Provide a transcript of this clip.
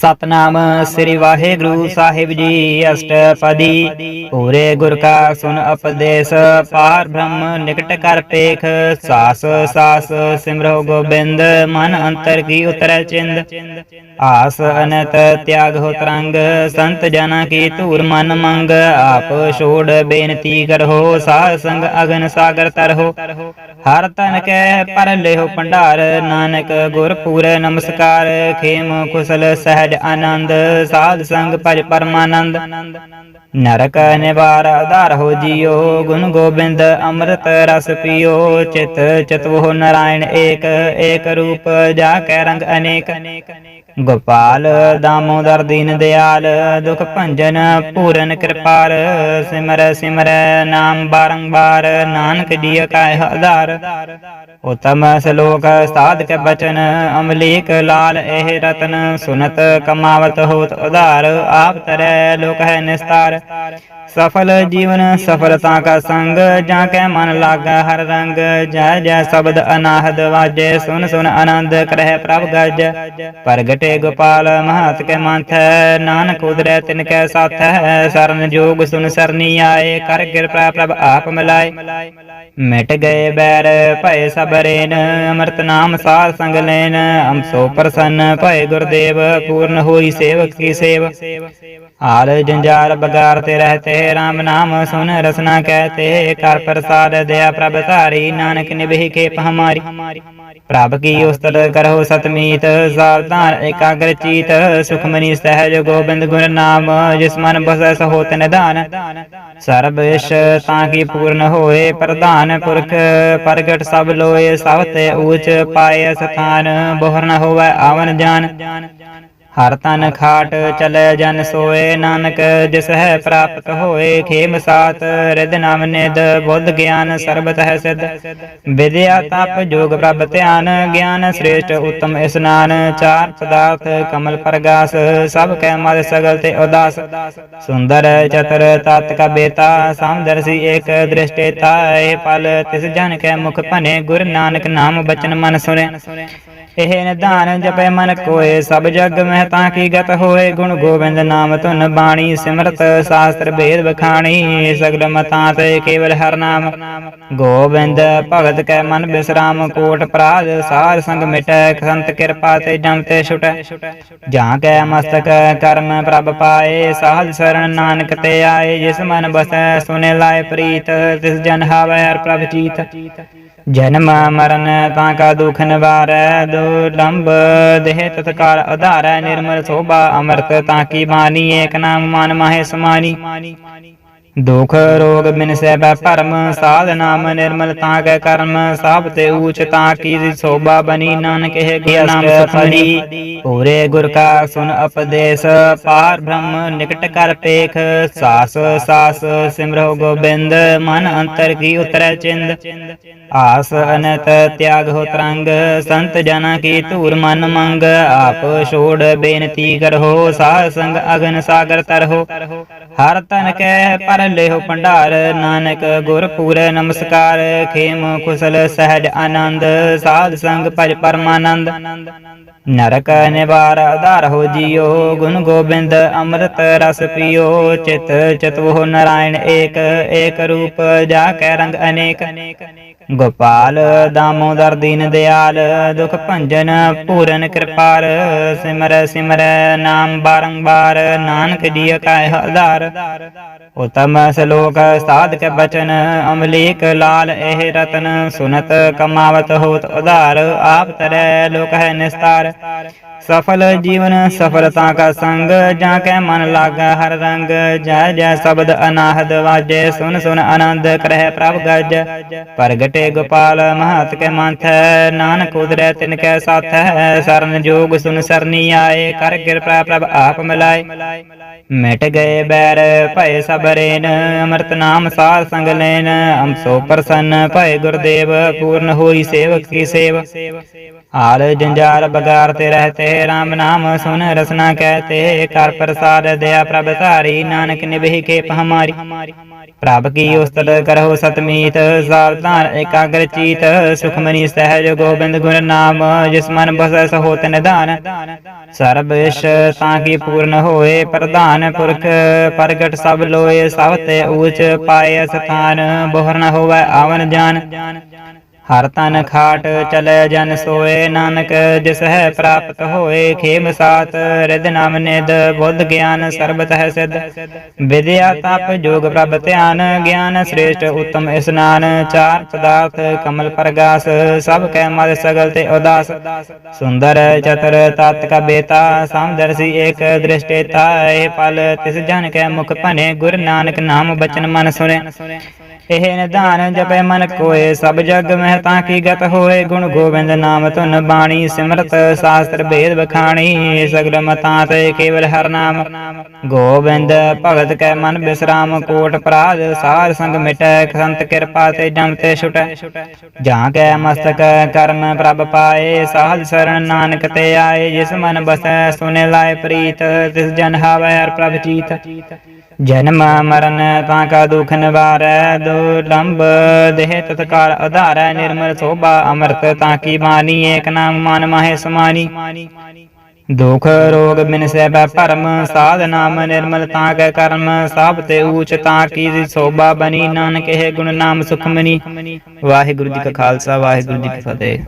ਸਤਨਾਮ ਸ੍ਰੀ ਵਾਹਿਗੁਰੂ ਸਾਹਿਬ ਜੀ ਅਸ਼ਟਪਦੀ। ਪੂਰੇ ਗੁਰ ਕਾ ਸੁਨ ਉਪਦੇਸ਼, ਪਾਰ ਬ੍ਰਹਮ ਨਿਕਟ ਕਰ ਪੇਖ। ਸਾਸ ਸਾਸ ਸਿਮਰੋ ਗੋਬਿੰਦ, ਮਨ ਅੰਤਰ ਕੀ ਉਤਰੈ ਚਿੰਦ। ਆਸ ਅਨਤ ਤਿਆਗ ਹੋ ਤਰੰਗ, ਸੰਤ ਜਨਾ ਕੀ ਧੂਰ ਮਨ ਮੰਗ। ਆਪ ਛੋੜ ਬੇਨਤੀ ਕਰੋ, ਸਾਧ ਸੰਗ ਅਗਨ ਸਾਗਰ ਤਰਹੁ। ਹਰ ਤਨ ਕੈ ਪਰ ਲਿਓ ਭੰਡਾਰ, ਨਾਨਕ ਗੁਰ ਪੂਰੇ ਨਮਸਕਾਰ। ਖੇਮ ਕੁਸਲ ਸਹਿਜ ਆਨੰਦ, ਸਾਧ ਸੰਗ ਭਜ ਪਰਮਾਨੰਦ। ਨਰਕ ਨਿਵਾਰ ਆਧਾਰ ਹੋ ਜੀਓ, ਗੁਣ ਗੋਬਿੰਦ ਅੰਮ੍ਰਿਤ ਰਸ ਪੀਓ। ਚਿਤ ਚਤਵੋ ਨਾਰਾਇਣ ਏਕ ਏਕ ਰੂਪ ਜਾ ਕੈ ਰੰਗ ਅਨੇਕ। ਗੋਪਾਲ ਦਾਮੋਦਰ ਦੀਨ ਦਿਆਲ, ਦੁਖ ਭੰਜਨ ਪੂਰਨ ਕਿਰਪਾਲ। ਸਿਮਰ ਸਿਮਰ, ਨਾਮ ਬਾਰੰਬਾਰ, ਨਾਨਕ ਜੀ ਕਾ ਆਧਾਰ। ਉਤਮ ਸ਼ਲੋਕ ਸਾਧ ਬਚਨ, ਅਮਲੀਕ ਲਾਲ ਇਹ ਰਤਨ, ਸੁਨਤ ਕਮਾਵਤ ਹੋਤ ਉਧਾਰ, ਆਪ ਤਰੈ ਲੋਕ ਹੈ ਨਿਸਤਾਰ। ਸਫਲ ਜੀਵਨ ਸਫਲਤਾ ਕਾ ਸੰਗ, ਜਾਂ ਕੈ ਮਨ ਲਾਗਾ ਹਰ ਰੰਗ। ਜੈ ਜੈ ਸ਼ਬਦ ਅਨਾਹਦ ਵਾਜੇ, ਸੁਨ ਸੁਨ ਆਨੰਦ ਕਰਹਿ ਪ੍ਰਭ ਗਜ। ਪ੍ਰਗਟੇ ਗੋਪਾਲ, ਮਹਾਤ ਕੇ ਮੰਥੈ, ਨਾਨਕ ਉਦਰੈ ਤਿਨ ਕੈ ਸਾਥ। ਸਰਨ ਜੋਗ ਸੁਨ ਸਰਨੀ ਆਏ, ਕਰ ਕਿਰਪਾ ਪ੍ਰਭ ਆਪ ਮਿਲਾਏ। ਮਿਟ ਗਏ ਬੈਰ, ਭਏ ਸਬਰੇਨ ਅੰਮ੍ਰਿਤ ਨਾਮ ਸਾਧ ਸੰਗ ਲੈਨ। ਹਮ ਸੋ ਪ੍ਰਸੰਨ, ਭਏ ਗੁਰਦੇਵ ਪੂਰਨ ਹੋਈ ਸੇਵਕ ਕੀ ਸੇਵ? ਆਲ ਜੰਜਾਲ ਬਗਾਰ ਤੇ ਰਹਤੇ RAM ਨਾਮ ਸੁਨ ਰਸਨਾ ਕਹਤੇ, ਕਰ ਪ੍ਰਸਾਦ ਦਇਆ ਪ੍ਰਭ ਧਾਰੀ, ਨਾਨਕ ਨਿਭੇ ਕੇ ਹਮਾਰੀ। ਪ੍ਰਭ ਕੀ ਉਸਤਤ ਕਰੋ ਸਤਮੀਤ ਸਾਵਧਾਨ ਇਕਾਗਰ ਚੀਤ, ਸੁਖਮਨੀ ਸਹਿਜ ਗੋਬਿੰਦ ਗੁਣ ਨਾਮ, ਜਿਸ ਮਨ ਬਸੈ ਸਹੋਤ ਨਿਧਾਨ। ਸਰਬ ਇਸ਼ ਤਾਂ ਕੀ ਪੂਰਨ ਹੋਏ ਪ੍ਰਧਾਨ ਪੁਰਖ, ਪ੍ਰਗਟ ਸਭ ਲੋਏ ਸਭ ਤੇ ਊਚ ਪਾਏ ਸਥਾਨ, ਬੋਹਰ ਜਾਨ। ਹਰ ਤਨ ਖਾਟ ਚਲੇ ਜਨ ਸੋਏ ਨਾਨਕ ਜਿਸ ਹੈ ਪ੍ਰਾਪਤ ਹੋਏ ਖੇਮ ਸਾਤ ਰਿਦ ਨਾਮ ਨਿਦ ਬੁੱਧ ਗਿਆਨ ਸਰਬਤ ਹੈ ਸਿਧ। ਵਿਦਿਆ ਤਪ ਜੋਗ ਪ੍ਰਭ ਧਿਆਨ ਗਿਆਨ ਸ੍ਰੇਸ਼ਟ ਉਤਮ ਇਸਨਾਨ ਚਾਰ ਪਦਾਰਥ ਕਮਲ ਪ੍ਰਗਾਸ ਸਭ ਕੈ ਮਦ ਸਗਲ ਤੇ ਉਦਾਸ। ਸੁੰਦਰ ਚਤਰ ਤਤ ਕਾ ਬੇਤਾ ਸਮਦਰਸੀ ਏਕ ਦ੍ਰਿਸ਼ਟੇਤਾ ਇਹ ਪਲ ਤਿਸ ਜਨ ਕੈ ਮੁਖ ਭਨੇ ਗੁਰ ਨਾਨਕ ਨਾਮ ਬਚਨ ਮਨ ਸੁਣੇ ਇਹ ਨਿਧਾਨ ਜਪੈ ਮਨ ਕੋਏ ਸਭ ਜਗ ਮਹਿ ਤਾਂ ਕੀ ਗਤ ਹੋਏ ਗੁਣ ਗੋਬਿੰਦ ਨਾਮ ਧੁਨ ਬਾਣੀ ਸਿਮਰਤ ਸਾਸਤਰ ਭੇਦ ਬਖਾਣੀ ਸਗਲ ਮਤਾਂ ਤੇ ਕੇਵਲ ਹਰ ਨਾਮ। ਗੋਬਿੰਦ ਭਗਤ ਕੈ ਮਨ ਬਿਸਰਾਮ ਕੋਟ ਪ੍ਰਾਦ ਸਾਰ ਸੰਗ ਮਿਟੈ ਸੰਤ ਕਿਰਪਾ ਤੇ ਜਮ ਤੇ ਛੁਟੈ। ਜਾਂ ਕੈ ਮਸਤਕ ਕਰਮ ਪ੍ਰਭ ਪਾਏ ਸਾਧ ਸਰਣ ਨਾਨਕ ਤੇ ਆਏ ਜਿਸ ਮਨ ਬਸੈ ਸੁਨੇ ਲਾਏ ਪ੍ਰੀਤ ਤਿਸ ਜਨ ਹਾਵੈ ਹਰ ਪ੍ਰਭ ਜੀਤ। ਜਨਮ ਮਰਨ ਤਾਂ ਕਾ ਦੁਖ ਨਿਵਾਰੈ ਦੁਲੰਭ ਦੇਹ ਤਤਕਾਲ ਆਧਾਰੈ ਨਿਰਮਲ ਸੋਭਾ ਅਮਰਤ ਤਾਂ ਕੀ ਬਾਣੀ, ਏਕ ਨਾਮ ਮਨ ਮਾਹੇ ਸਮਾਨੀ ਦੁਖ ਰੋਗ ਬਿਨ ਸਹਿਬੈ ਭਰਮ, ਸਾਧ ਨਾਮ ਨਿਰਮਲ ਤਾਂ ਕੈ ਕਰਮ, ਸਭ ਤੇ ਊਚ ਤਾਂ ਕੀ ਸੋਭਾ ਬਣੀ, ਨਾਨਕ ਇਹ ਗੁਰ ਨਾਮ ਸੁਖਮਨੀ ਪੂਰੇ ਗੁਰ ਕਾ ਸੁਨ ਉਪਦੇਸ਼ ਪਾਰ ਬ੍ਰਹਮ ਨਿਕਟ ਕਰ ਪੇਖ, ਸਾਸ ਸਾਸ ਸਿਮਰੋ ਗੋਬਿੰਦ, ਮਨ ਅੰਤਰ ਕੀ ਉਤਰੈ ਚਿੰਦ? ਆਸ ਅਨਤ ਤਿਆਗ ਹੋ ਤਰੰਗ, ਸੰਤ ਜਨਾ ਕੀ ਧੂਰ ਮਨ ਮੰਗ, ਆਪ ਛੋੜ ਬੇਨਤੀ ਕਰੋ, ਸਾਧ ਸੰਗ ਅਗਨ ਸਾਗਰ ਤਰਹੁ ਹਰ ਤਨ ਕੈ, ਪਰ ਲਿਓ ਭੰਡਾਰ ਨਾਨਕ ਗੁਰ ਪੂਰੇ ਨਮਸਕਾਰ। ਖੇਮ ਕੁਸਲ ਸਹਿਜ ਆਨੰਦ, ਸਾਧ ਸੰਗ ਭਜ ਪਰਮਾਨੰਦ। ਨਰਕ ਨਿਵਾਰ ਆਧਾਰ ਹੋ ਜੀਓ, ਗੁਣ ਗੋਬਿੰਦ ਅੰਮ੍ਰਿਤ ਰਸ ਪੀਓ। ਚਿਤ ਚਤਵੋ ਨਾਰਾਇਣ ਏਕ ਏਕ ਰੂਪ ਜਾ ਕੈ ਰੰਗ ਅਨੇਕ। ਗੋਪਾਲ ਦਾਮੋਦਰ ਦੀਨ ਦਿਆਲ, ਦੁਖ ਭੰਜਨ ਪੂਰਨ ਕਿਰਪਾਲ, ਸਿਮਰ ਸਿਮਰ, ਨਾਮ ਬਾਰੰਬਾਰ, ਨਾਨਕ ਜੀ ਕਾ ਆਧਾਰ ਉਤਮ ਸ਼ਲੋਕ ਸਾਧਕ ਕੇ ਬਚਨ, ਅਮਲੀਕ ਲਾਲ ਇਹ ਰਤਨ, ਸੁਨਤ ਕਮਾਵਤ ਹੋਤ ਉਧਾਰ, ਆਪ ਤਰੈ ਲੋਕ ਹੈ ਨਿਸਤਾਰ। ਸਫਲ ਜੀਵਨ ਸਫਲਤਾ ਕਾ ਸੰਗ, ਜਾਂ ਕੈ ਮਨ ਲਾਗਾ ਹਰ ਰੰਗ। ਜੈ ਜੈ ਸ਼ਬਦ ਅਨਾਹਦ ਵਾਜੇ, ਸੁਨ ਸੁਨ ਆਨੰਦ ਕਰਹਿ ਪ੍ਰਭ ਗਜ। ਪ੍ਰਗਟੇ ਗੋਪਾਲ ਮਹਾਤ ਕੇ ਮੰਥੈ, ਨਾਨਕ ਉਦਰੈ ਤਿਨ ਕੈ ਸਾਥੈ। ਸਰਨ ਜੋਗ ਸੁਨ ਸਰਨੀ ਆਏ, ਕਰ ਕਿਰਪਾ ਪ੍ਰਭ ਆਪ ਮਿਲਾਏ। ਮਿਟ ਗਏ ਬੈਰ, ਭਏ ਸਬਰੇਨ ਅੰਮ੍ਰਿਤ ਨਾਮ ਸਾਧ ਸੰਗ ਲੈਨ। ਹਮ ਸੋ ਪ੍ਰਸੰਨ, ਭਏ ਗੁਰਦੇਵ, ਪੂਰਨ ਹੋਈ ਸੇਵਕ ਕੀ ਸੇਵ। ਆਲ ਜੰਜਾਲ ਬਗਾਰ ਤੇ ਰਹਤੇ RAM ਨਾਮ ਸੁਨ ਰਸਨਾ ਕਹਤੇ ਕਰ ਪ੍ਰਸਾਦ ਦਇਆ ਪ੍ਰਭ ਧਾਰੀ, ਨਾਨਕ ਨਿਭੇ ਖੇਪ ਹਮਾਰੀ। ਪ੍ਰਭ ਕੀ ਉਸਤਤ ਕਰੋ ਸਤਮੀਤ ਸਾਵਧਾਨ ਇਕਾਗਰ ਚੀਤ, ਸੁਖਮਨੀ ਸਹਿਜ ਗੋਬਿੰਦ ਗੁਣ ਨਾਮ, ਜਿਸ ਮਨ ਬਸੈ ਸਹੋਤ ਨਿਧਾਨ ਸਰਬ ਇਸ਼ ਤਾਂ ਕੀ ਪੂਰਨ ਹੋਏ ਪ੍ਰਧਾਨ ਪੁਰਖ, ਪ੍ਰਗਟ ਸਭ ਲੋਏ ਸਭ ਤੇ ਊਚ ਪਾਏ ਸਥਾਨ ਬੋਹਰ ਨ ਹੋਵੇ ਆਵਨ ਜਾਨ। ਹਰ ਤਨ ਖਾਟ ਚਲੇ ਜਨ ਸੋਏ ਨਾਨਕ ਜਿਸ ਹੈ ਪ੍ਰਾਪਤ ਹੋਏ ਖੇਮ ਸਾਤ ਰਿਦ ਨਾਮ ਨਿਦ ਬੁੱਧ ਗਿਆਨ ਸਰਬਤ ਹੈ ਸਿਧ। ਵਿਦਿਆ ਤਪ ਜੋਗ ਪ੍ਰਭ ਧਿਆਨ ਗਿਆਨ ਸ੍ਰੇਸ਼ਟ ਉਤਮ ਇਸਨਾਨ ਚਾਰ ਪਦਾਰਥ ਕਮਲ ਪ੍ਰਗਾਸ ਸਭ ਕੈ ਮਦ ਸਗਲ ਤੇ ਉਦਾਸ। ਸੁੰਦਰ ਚਤਰ ਤਤ ਕਾ ਬੇਤਾ ਸਮਦਰਸੀ ਏਕ ਦ੍ਰਿਸ਼ਟੇਤਾ ਇਹ ਪਲ ਤਿਸ ਜਨ ਕੈ ਮੁਖ ਭਨੇ ਗੁਰ ਨਾਨਕ ਨਾਮ ਬਚਨ ਮਨ ਸੁਨੇ ਇਹ ਨਿਧਾਨ ਜਪੈ ਮਨ ਕੋਏ, ਸਭ ਜਗ ਮਹਿ ਤਾਂ ਕੀ ਗਤ ਹੋਏ? ਗੁਣ ਗੋਬਿੰਦ ਨਾਮ ਧੁਨ ਬਾਣੀ, ਸਿਮਰਤ ਸਾਸਤਰ ਭੇਦ ਬਖਾਣੀ ਸਗਲ ਮਤਾਂ ਤੇ ਕੇਵਲ ਹਰ ਨਾਮ। ਗੋਬਿੰਦ, ਭਗਤ ਕੈ ਮਨ ਬਿਸਰਾਮ, ਕੋਟ ਪ੍ਰਾਦ ਸਾਰ ਸੰਗ ਮਿਟੈ ਸੰਤ ਕਿਰਪਾ ਤੇ ਜਮ ਤੇ ਛੁਟੈ। ਜਾਂ ਕੈ ਮਸਤਕ ਕਰਮ ਪ੍ਰਭ ਪਾਏ, ਸਾਧ ਸਰਣ ਨਾਨਕ ਤੇ ਆਏ, ਜਿਸ ਮਨ ਬਸੈ ਸੁਨੇ ਲਾਇ ਪ੍ਰੀਤ, ਤਿਸ ਜਨ ਹਾਵੈ ਹਰ ਪ੍ਰਭ ਜੀਤ। ਜਨਮ ਮਰਨ ਤਾਂ ਕਾ ਦੁਖ ਨਿਵਾਰੈ ਦੁਲੰਭ ਦੇਹ ਤਤਕਾਲ ਆਧਾਰੈ ਨਿਰਮਲ ਸੋਭਾ ਅਮਰਤ ਤਾਂ ਕੀ ਬਾਣੀ ਏਕ ਨਾਮ ਮਨ ਮਾਹੇ ਸਮਾਨੀ ਦੁਖ ਰੋਗ ਬਿਨ ਸਹਿਬੈ ਭਰਮ, ਸਾਧ ਨਾਮ ਨਿਰਮਲ ਤਾਂ ਕੈ ਕਰਮ, ਸਭ ਤੇ ਊਚ ਤਾਂ ਕੀ ਸੋਭਾ ਬਣੀ, ਨਾਨਕ ਇਹ ਗੁਣ ਨਾਮ ਸੁਖਮਨੀ। ਵਾਹਿਗੁਰੂ ਜੀ ਕਾ ਖਾਲਸਾ, ਵਾਹਿਗੁਰੂ ਜੀ ਕੀ ਫਤਿਹ।